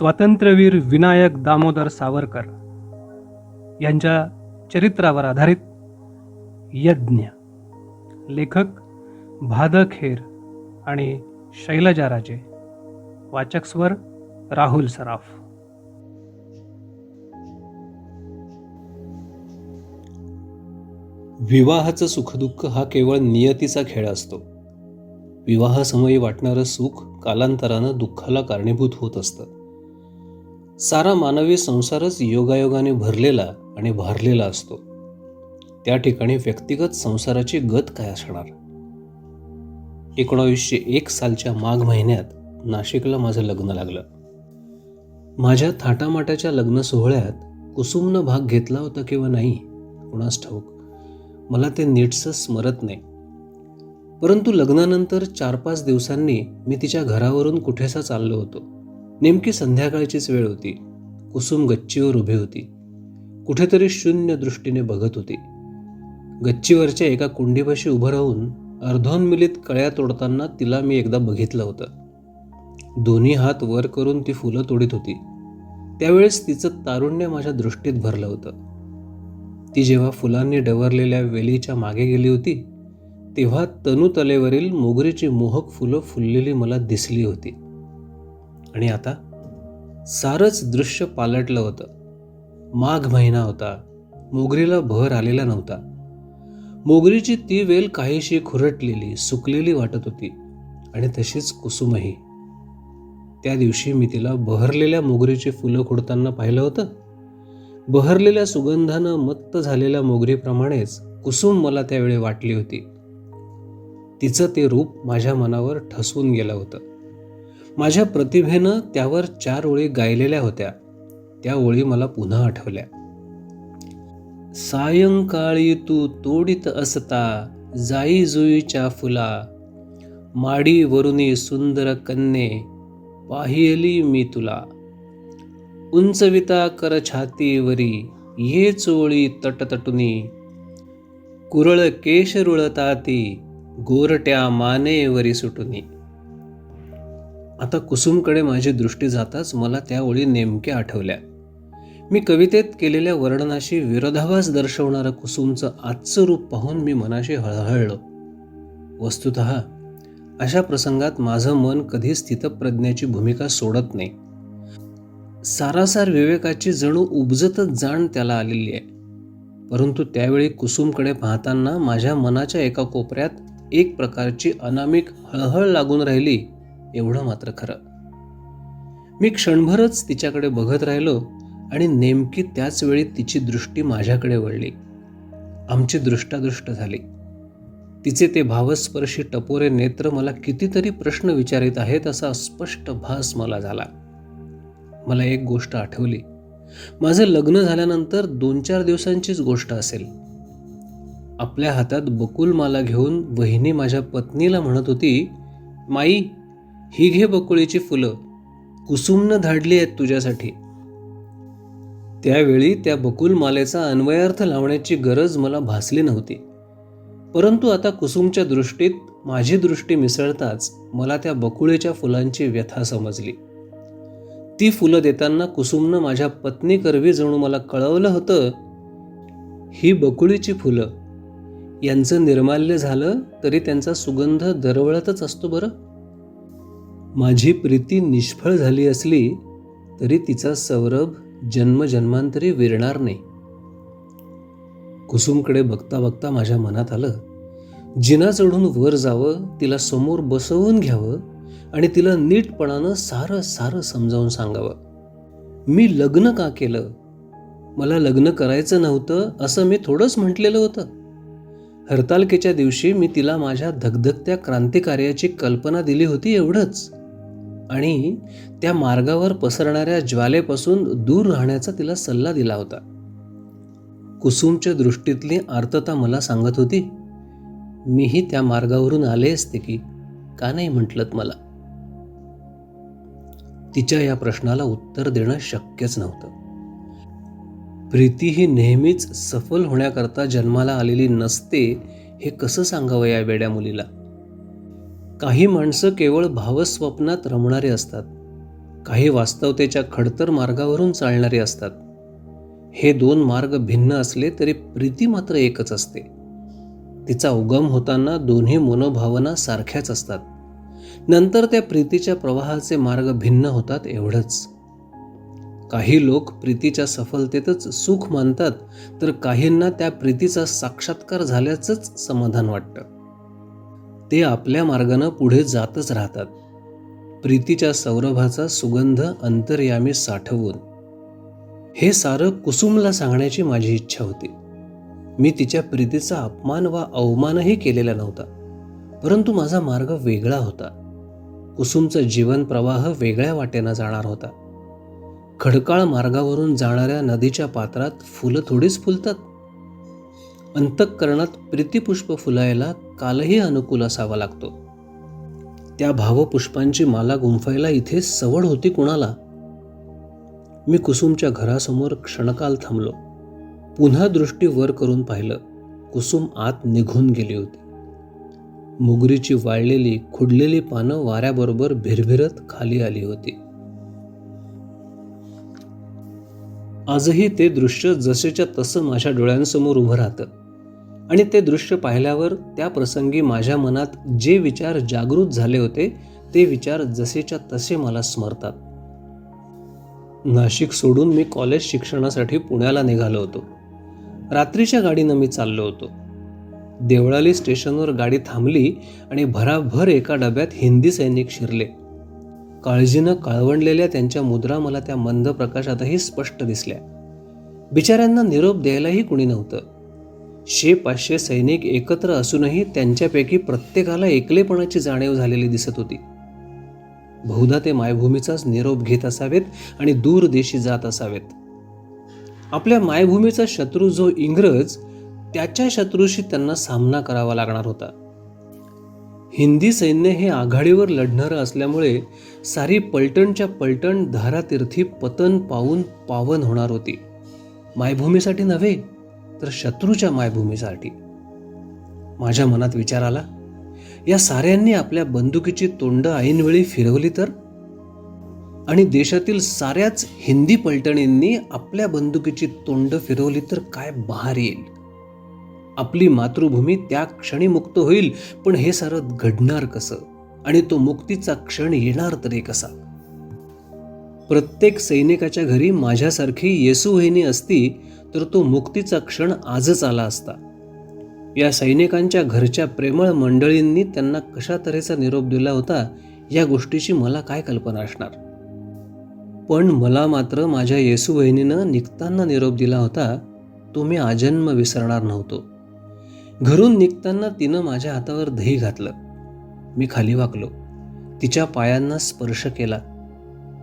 स्वातंत्र्यवीर विनायक दामोदर सावरकर यांच्या चरित्रावर आधारित यज्ञ. लेखक भादखेर आणि शैलजा राजे. वाचक स्वर राहुल सराफ. विवाहाचं सुखदुःख हा केवळ नियतीचा खेळ असतो. विवाहासमयी वाटणारं सुख कालांतरानं दुःखाला कारणीभूत होत असतं. सारा मानवी संसारच योगायोगाने भरलेला आणि भारलेला असतो. त्या ठिकाणी व्यक्तिगत संसाराची गत काय असणार? एकोणावीसशे एक सालच्या माघ महिन्यात नाशिकला माझं लग्न लागलं. माझ्या थाटामाटाच्या लग्न सोहळ्यात कुसुमनं भाग घेतला होता किंवा नाही कुणास ठाऊक? मला ते नीटसं स्मरत नाही. परंतु लग्नानंतर चार पाच दिवसांनी मी तिच्या घरावरून कुठेसा चाललो होतो. नेमकी संध्याकाळचीच वेळ होती. कुसुम गच्चीवर उभी होती. कुठेतरी शून्य दृष्टीने बघत होती. गच्चीवरच्या एका कुंडीपाशी उभं राहून अर्धोन्मिलित कळ्या तोडताना तिला मी एकदा बघितलं होतं. दोन्ही हात वर करून ती फुलं तोडीत होती. त्यावेळेस तिचं तारुण्य माझ्या दृष्टीत भरलं होतं. ती जेव्हा फुलांनी डवरलेल्या वेलीच्या मागे गेली होती तेव्हा तनुतलेवरील मोगरीची मोहक फुलं फुललेली मला दिसली होती. आणि आता सारंच दृश्य पालटलं होतं. माघ महिना होता. मोगरीला भर आलेला नव्हता. मोगरीची ती वेल काहीशी खुरटलेली सुकलेली वाटत होती आणि तशीच कुसुमही. त्या दिवशी मी तिला बहरलेल्या मोगरीची फुलं खुडताना पाहिलं होतं. बहरलेल्या सुगंधानं मत्त झालेल्या मोगरीप्रमाणेच कुसुम मला त्यावेळी वाटली होती. तिचं ते रूप माझ्या मनावर ठसून गेलं होतं. माझ्या प्रतिभेनं त्यावर चार ओळी गायलेल्या होत्या. त्या ओळी मला पुन्हा आठवल्या. सायंकाळी तू तोडीत असता जाई जुईच्या फुला. माडी वरुणी सुंदर कन्ये पाहिली मी तुला. उंचविता कर छातीवरी ये चोळी तटतटुनी. कुरळ केश रुळताती गोरट्या मानेवरी सुटुनी. आता कुसुमकडे माझी दृष्टी जाताच मला त्या ओळी नेमक्या आठवल्या. मी कवितेत केलेल्या वर्णनाशी विरोधाभास दर्शवणारं कुसुमचं आजचं रूप पाहून मी मनाशी हळहळलो. वस्तुत अशा प्रसंगात माझं मन कधी स्थितप्रज्ञाची भूमिका सोडत नाही. सारासार विवेकाची जणू उपजतच जाण त्याला आलेली आहे. परंतु त्यावेळी कुसुमकडे पाहताना माझ्या मनाच्या एका कोपऱ्यात एक प्रकारची अनामिक हळहळ लागून राहिली. एवढं मात्र खरं. मी क्षणभरच तिच्याकडे बघत राहिलो आणि नेमकी त्याच वेळी तिची दृष्टी माझ्याकडे वळली. आमची दृष्टादृष्ट झाली. तिचे ते भावस्पर्शी टपोरे नेत्र मला कितीतरी प्रश्न विचारित आहेत असा स्पष्ट भास मला झाला. मला एक गोष्ट आठवली. माझं लग्न झाल्यानंतर दोन चार दिवसांचीच गोष्ट असेल. आपल्या हातात बकुलमाला घेऊन वहिनी माझ्या पत्नीला म्हणत होती माई ही घे बकुळीची फुलं कुसुमनं धाडली आहेत तुझ्यासाठी. त्यावेळी त्या बकुलमालेचा अन्वयार्थ लावण्याची गरज मला भासली नव्हती. परंतु आता कुसुमच्या दृष्टीत माझी दृष्टी मिसळताच मला त्या बकुळीच्या फुलांची व्यथा समजली. ती फुलं देताना कुसुमनं माझ्या पत्नी करवी जणू मला कळवलं होतं ही बकुळीची फुलं. यांचं निर्माल्य झालं तरी त्यांचा सुगंध दरवळतच असतो बरं. माझी प्रीती निष्फळ झाली असली तरी तिचा सौरभ जन्मजन्मांतरी विरणार नाही. कुसुमकडे बघता बघता माझ्या मनात आलं जिना चढून वर जावं तिला समोर बसवून घ्यावं आणि तिला नीटपणानं सारं सारं समजावून सांगावं. मी लग्न का केलं? मला लग्न करायचं नव्हतं असं मी थोडंच म्हटलेलं होतं. हरतालकेच्या दिवशी मी तिला माझ्या धगधगत्या क्रांतिकार्याची कल्पना दिली होती एवढंच. आणि त्या मार्गावर पसरणाऱ्या ज्वालेपासून दूर राहण्याचा तिला सल्ला दिला होता. कुसुमच्या दृष्टीतली आर्तता मला सांगत होती मीही त्या मार्गावरून आले असते की का नाही म्हटलं मला? तिच्या या प्रश्नाला उत्तर देणं शक्यच नव्हतं. प्रीती ही नेहमीच सफल होण्याकरता जन्माला आलेली नसते हे कसं सांगावं या वेड्या मुलीला? काही माणसं केवळ भावस्वप्नात रमणारे असतात. काही वास्तवतेच्या खडतर मार्गावरून चालणारे असतात. हे दोन मार्ग भिन्न असले तरी प्रीती मात्र एकच असते. तिचा उगम होताना दोन्ही मनोभावना सारख्याच असतात. नंतर त्या प्रीतीच्या प्रवाहाचे मार्ग भिन्न होतात एवढंच. काही लोक प्रीतीच्या सफलतेतच सुख मानतात तर काहींना त्या प्रीतीचा साक्षात्कार झाल्याचंच समाधान वाटतं. ते आपल्या मार्गानं पुढे जातच राहतात. प्रीतीच्या सौरभाचा सुगंध अंतर्यामी साठवून. हे सारं कुसुमला सांगण्याची माझी इच्छा होती. मी तिच्या प्रीतीचा अपमान वा अवमानही केलेला नव्हता. परंतु माझा मार्ग वेगळा होता. कुसुमचा जीवन प्रवाह वेगळ्या वाटेनं जाणार होता. खडकाळ मार्गावरून जाणाऱ्या नदीच्या पात्रात फुलं थोडीच फुलतात. अंतःकरणात प्रीतिपुष्प फुलायला कालही अनुकूल असावा लागतो. त्या भावपुष्पांची माला गुंफायला इथे सवड होती कुणाला? मी कुसुमच्या घरासमोर क्षणकाल थांबलो. पुन्हा दृष्टी वर करून पाहिलं. कुसुम आत निघून गेली होती. मुगरीची वाळलेली खुडलेली पानं वाऱ्याबरोबर भिरभिरत खाली आली होती. आजही ते दृश्य जसेच्या तसं माझ्या डोळ्यांसमोर उभं राहतं. आणि ते दृश्य पाहिल्यावर त्या प्रसंगी माझ्या मनात जे विचार जागृत झाले होते ते विचार जसेच्या तसे मला स्मरतात. नाशिक सोडून मी कॉलेज शिक्षणासाठी पुण्याला निघालो होतो. रात्रीच्या गाडीनं मी चाललो होतो. देवळाली स्टेशनवर गाडी थांबली आणि भराभर एका डब्यात हिंदी सैनिक शिरले. काळजीनं काळवंडलेल्या त्यांच्या मुद्रा मला त्या मंद प्रकाशातही स्पष्ट दिसल्या. बिचाऱ्यांना निरोप द्यायलाही कुणी नव्हतं. शे पाचशे सैनिक एकत्र असूनही त्यांच्यापैकी प्रत्येकाला एकलेपणाची जाणीव झालेली दिसत होती. बहुधा ते मायभूमीचाच निरोप घेत असावेत आणि दूर देशी जात असावेत. आपल्या मायभूमीचा शत्रू जो इंग्रज त्याच्या शत्रूशी त्यांना सामना करावा लागणार होता. हिंदी सैन्य हे आघाडीवर लढणारं असल्यामुळे सारी पलटणच्या पलटण धारातीर्थी पतन पावून पावन होणार होती. मायभूमीसाठी नव्हे तर शत्रूच्या मायभूमीसाठी. माझ्या मनात विचार आला या साऱ्यांनी आपल्या बंदुकीची तोंड ऐनवेळी फिरवली तर? आणि देशातील साऱ्याच हिंदी पलटणींनी आपल्या बंदुकीची तोंड फिरवली तर काय बहार येईल? आपली मातृभूमी त्या क्षणी मुक्त होईल पण हे सारं घडणार कसं? आणि तो मुक्तीचा क्षण येणार तरी कसा? प्रत्येक सैनिकाच्या घरी माझ्यासारखी येसुवहिनी असती तर तो मुक्तीचा क्षण आजच आला असता. या सैनिकांच्या घरच्या प्रेमळ मंडळींनी त्यांना कशा तऱ्हेचा निरोप दिला होता या गोष्टीची मला काय कल्पना असणार? पण मला मात्र माझ्या येसू बहिणीनं निघताना निरोप दिला होता तो मी आजन्म विसरणार नव्हतो. घरून निघताना तिनं माझ्या हातावर दही घातलं. मी खाली वाकलो. तिच्या पायांना स्पर्श केला.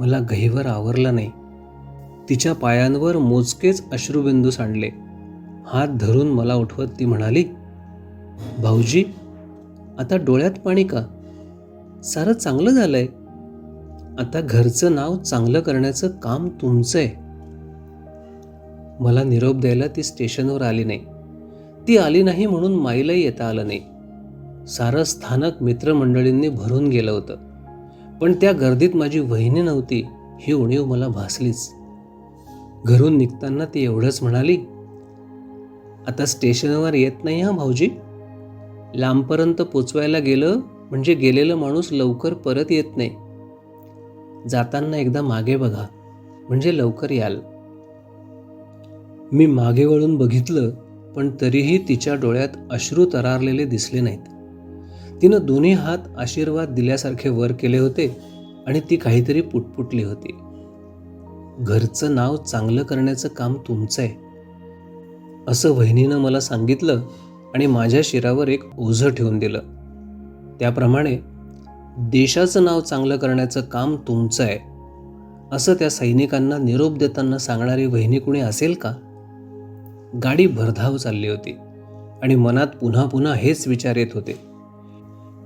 मला गहीवर आवरला नाही. तिच्या पायांवर मोजकेच अश्रुबिंदू सांडले. हात धरून मला उठवत ती म्हणाली भाऊजी आता डोळ्यात पाणी का? सारं चांगलं झालंय. आता घरचं नाव चांगलं करण्याचं काम तुमचं आहे मला निरोप द्यायला ती स्टेशनवर आली नाही. ती आली नाही म्हणून माईलाही येता आलं नाही. सारं स्थानक मित्रमंडळींनी भरून गेलं होतं. पण त्या गर्दीत माझी वहिनी नव्हती ही उणीव मला भासलीच. घरून निघताना ती एवढंच म्हणाली आता स्टेशनवर येत नाही हा भाऊजी. लांबपर्यंत पोचवायला गेलं म्हणजे गेलेलं माणूस लवकर परत येत नाही. जाताना एकदा मागे बघा म्हणजे लवकर याल. मी मागे वळून बघितलं पण तरीही तिच्या डोळ्यात अश्रू तरारलेले दिसले नाहीत. तिनं दोन्ही हात आशीर्वाद दिल्यासारखे वर केले होते आणि ती काहीतरी पुटपुटली होती. घरचं नाव चांगलं करण्याचं काम तुमचं आहे असं वहिनीनं मला सांगितलं आणि माझ्या शिरावर एक ओझं ठेवून दिलं. त्याप्रमाणे देशाचं नाव चांगलं करण्याचं काम तुमचं आहे असं त्या सैनिकांना निरोप देताना सांगणारी वहिनी कुणी असेल का? गाडी भरधाव चालली होती आणि मनात पुन्हा पुन्हा हेच विचार येत होते.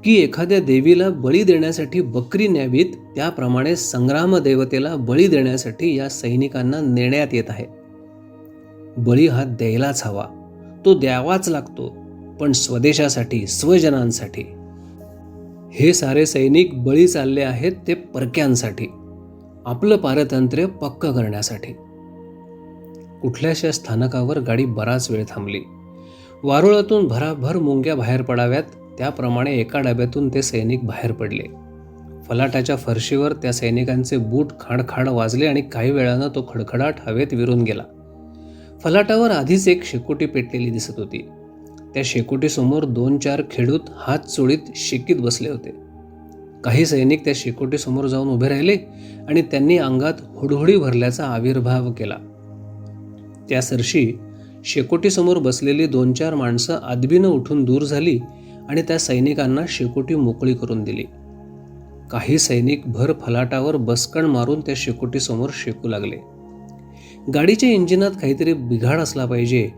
की एखाद्या देवीला बळी देण्यासाठी बकरी न्यावीत त्याप्रमाणे संग्राम देवतेला बळी देण्यासाठी या सैनिकांना नेण्यात येत आहे. बळी हा द्यायलाच हवा. तो द्यावाच लागतो पण स्वदेशासाठी स्वजनांसाठी. हे सारे सैनिक बळी चालले आहेत ते परक्यांसाठी. आपलं पारतंत्र्य पक्क करण्यासाठी. कुठल्याशा स्थानकावर गाडी बराच वेळ थांबली. वारुळातून भराभर मुंग्या बाहेर पडाव्यात त्याप्रमाणे एका डब्यातून ते सैनिक बाहेर पडले. फलाटाच्या फरशीवर त्या सैनिकांचे बूट खाडखाड वाजले आणि काही वेळानं तो खडखडाट हवेत विरून गेला. फलाटावर आधीच एक शेकोटी पेटलेली दिसत होती. त्या शेकोटीसमोर दोन चार खेडूत हात चोळीत शेकीत बसले होते. काही सैनिक त्या शेकोटीसमोर जाऊन उभे राहिले आणि त्यांनी अंगात हुडहुडी भरल्याचा आविर्भाव केला. त्या सरशी शेकोटीसमोर बसलेली दोन चार माणसं आदबीनं उठून दूर झाली आणि त्या सैनिकांना शेकोटी मोकळी करून दिली. काही सैनिक भर फलाटावर बसकण मारून त्या शेकोटीसमोर शेकू लागले. गाडीच्या इंजिनात काहीतरी बिघाड असला पाहिजे.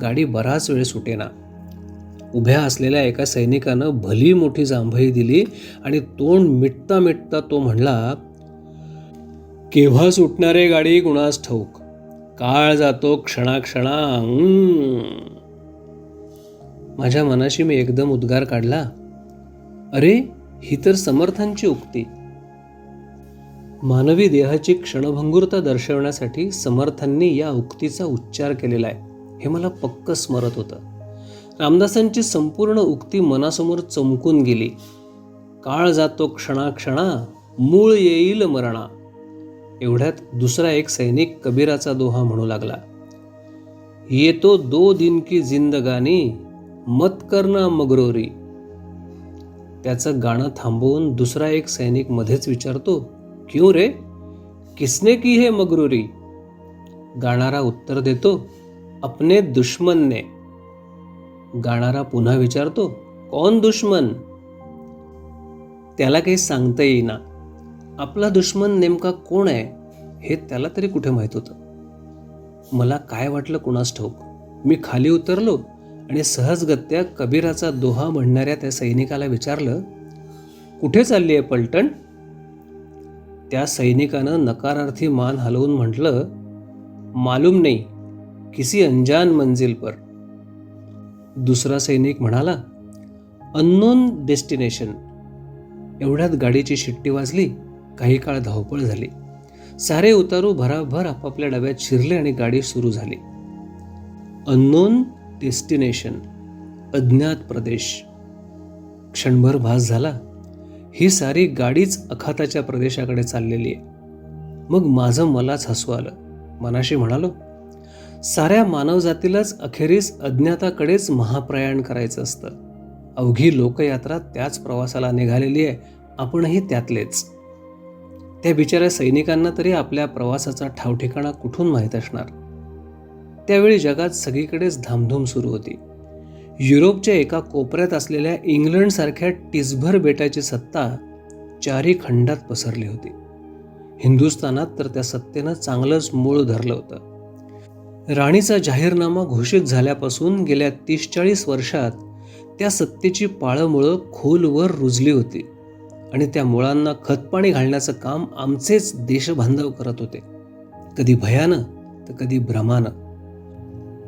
गाडी बराच वेळ सुटेना. उभ्या असलेल्या एका सैनिकानं भली मोठी जांभई दिली आणि तोंड मिटता मिटता तो म्हणला केव्हा सुटणारे गाडी कुणास ठाऊक? काळ जातो क्षणाक्षणा क्षणा माझ्या मनाशी मी एकदम उद्गार काढला. अरे ही तर समर्थांची उक्ती. मानवी देहाची क्षणभंगुरता दर्शवण्यासाठी समर्थांनी या उक्तीचा उच्चार केलेला आहे. हे मला पक्क स्मरत होतं. रामदासांची संपूर्ण उक्ती मनासमोर चमकून गेली. काळ जातो क्षणाक्षणा मूळ येईल मरणा. एवढ्यात दुसरा एक सैनिक कबीराचा दोहा म्हणू लागला. येतो दो दिन की जिंदगानी मत करना मगरोरी त्याचं गाणं थांबवून दुसरा एक सैनिक मध्येच विचारतो क्यों रे? किसने की हे मगरूरी? गाणारा उत्तर देतो अपने दुश्मन ने. गाणारा पुन्हा विचारतो कौन दुश्मन? त्याला काही सांगता येईना. आपला दुश्मन नेमका कोण आहे हे त्याला तरी कुठे माहीत होतं? मला काय वाटलं कुणास ठाऊक? मी खाली उतरलो आणि सहजगत्या कबीराचा दोहा म्हणणाऱ्या त्या सैनिकाला विचारलं कुठे चालली आहे पलटण? त्या सैनिकानं नकारार्थी मान हलवून म्हटलं मालूम नाही किसी अनजान मंजिल पर. दुसरा सैनिक म्हणाला अननोन डेस्टिनेशन. एवढ्यात गाडीची शिट्टी वाजली काही काळ धावपळ झाली. सारे उतारू भराभर आपापल्या डब्यात शिरले आणि गाडी सुरू झाली. अननोन डेस्टिनेशन अज्ञात प्रदेश. क्षणभर भास झाला. ही सारी गाडीच अखाताच्या प्रदेशाकडे चाललेली आहे. मग माझं मलाच हसू आलं. मनाशी म्हणालो साऱ्या मानवजातीलाच अखेरीस अज्ञाताकडेच महाप्रयाण करायचं असतं. अवघी लोकयात्रा त्याच प्रवासाला निघालेली आहे. आपणही त्यातलेच. त्या बिचाऱ्या सैनिकांना तरी आपल्या प्रवासाचा ठावठिकाणा कुठून माहीत असणार? त्यावेळी जगात सगळीकडेच धामधूम सुरू होती. युरोपच्या एका कोपऱ्यात असलेल्या इंग्लंडसारख्या टिसभर बेटाची सत्ता चारी खंडात पसरली होती. हिंदुस्थानात तर त्या सत्तेनं चांगलंच मूळ धरलं होतं. राणीचा जाहीरनामा घोषित झाल्यापासून गेल्या तीस चाळीस वर्षात त्या सत्तेची पाळंमुळं खोलवर रुजली होती आणि त्या मुळांना खतपाणी घालण्याचं काम आमचेच देशबांधव करत होते. कधी भयानं तर कधी भ्रमानं.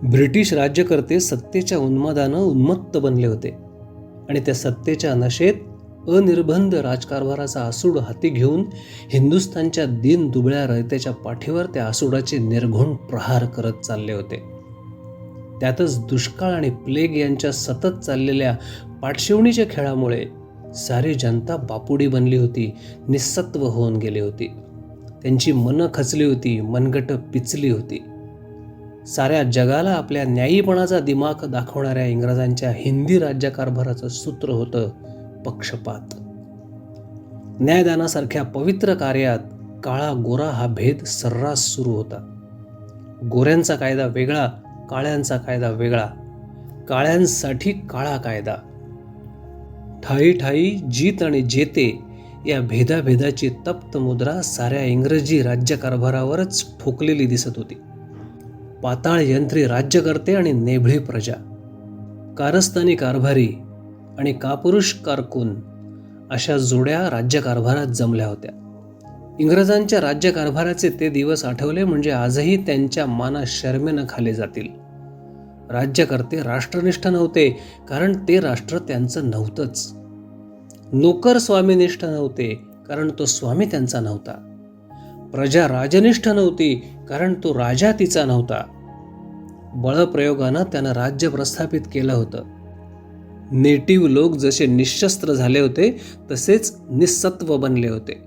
ब्रिटिश राज्यकर्ते सत्तेच्या उन्मादानं उन्मत्त बनले होते. आणि त्या सत्तेच्या नशेत अनिर्बंध राजकारभाराचा आसूड हाती घेऊन हिंदुस्थानच्या दिन दुबळ्या रयतेच्या पाठीवर त्या आसूडाचे निर्घुण प्रहार करत चालले होते. त्यातच दुष्काळ आणि प्लेग यांच्या सतत चाललेल्या पाठशिवणीच्या खेळामुळे सारी जनता बापुडी बनली होती निसत्व होऊन गेली होती. त्यांची मनं खचली होती मनगट पिचली होती. साऱ्या जगाला आपल्या न्यायीपणाचा दिमाग दाखवणाऱ्या इंग्रजांच्या हिंदी राज्यकारभाराचं सूत्र होतं पक्षपात. न्यायदानासारख्या पवित्र कार्यात काळा गोरा हा भेद सर्रास सुरू होता. गोऱ्यांचा कायदा वेगळा काळ्यांचा कायदा वेगळा. काळ्यांसाठी काळा कायदा. ठाई ठाई जीत आणि जेते या भेदाभेदाची तप्त मुद्रा साऱ्या इंग्रजी राज्यकारभारावरच ठोकलेली दिसत होती. पाताळ यंत्री राज्यकर्ते आणि नेभळी प्रजा. कारस्थानी कारभारी आणि कापुरुष कारकून अशा जोड्या राज्यकारभारात जमल्या होत्या. इंग्रजांच्या राज्यकारभाराचे ते दिवस आठवले म्हणजे आजही त्यांच्या माना शर्मेनं खाली जातील. राज्यकर्ते राष्ट्रनिष्ठ नव्हते कारण ते राष्ट्र त्यांचं नव्हतंच. नोकर स्वामीनिष्ठ नव्हते कारण तो स्वामी त्यांचा नव्हता. प्रजा राजनिष्ठ नव्हती कारण तो राजा तिचा नव्हता. बळप्रयोगानं त्यानं राज्य प्रस्थापित केलं होतं. नेटिव्ह लोक जसे निशस्त्र झाले होते तसेच निसत्व बनले होते.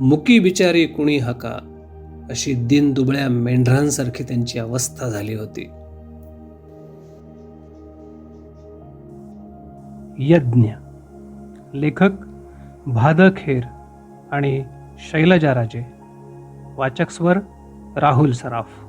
मुकी बिचारी कुणी हका? अशी दिनदुबळ्या मेंढरांसारखी त्यांची अवस्था झाली होती. यज्ञ. लेखक भादखेर आणि शैलजा राजे. वाचक स्वर राहुल सराफ.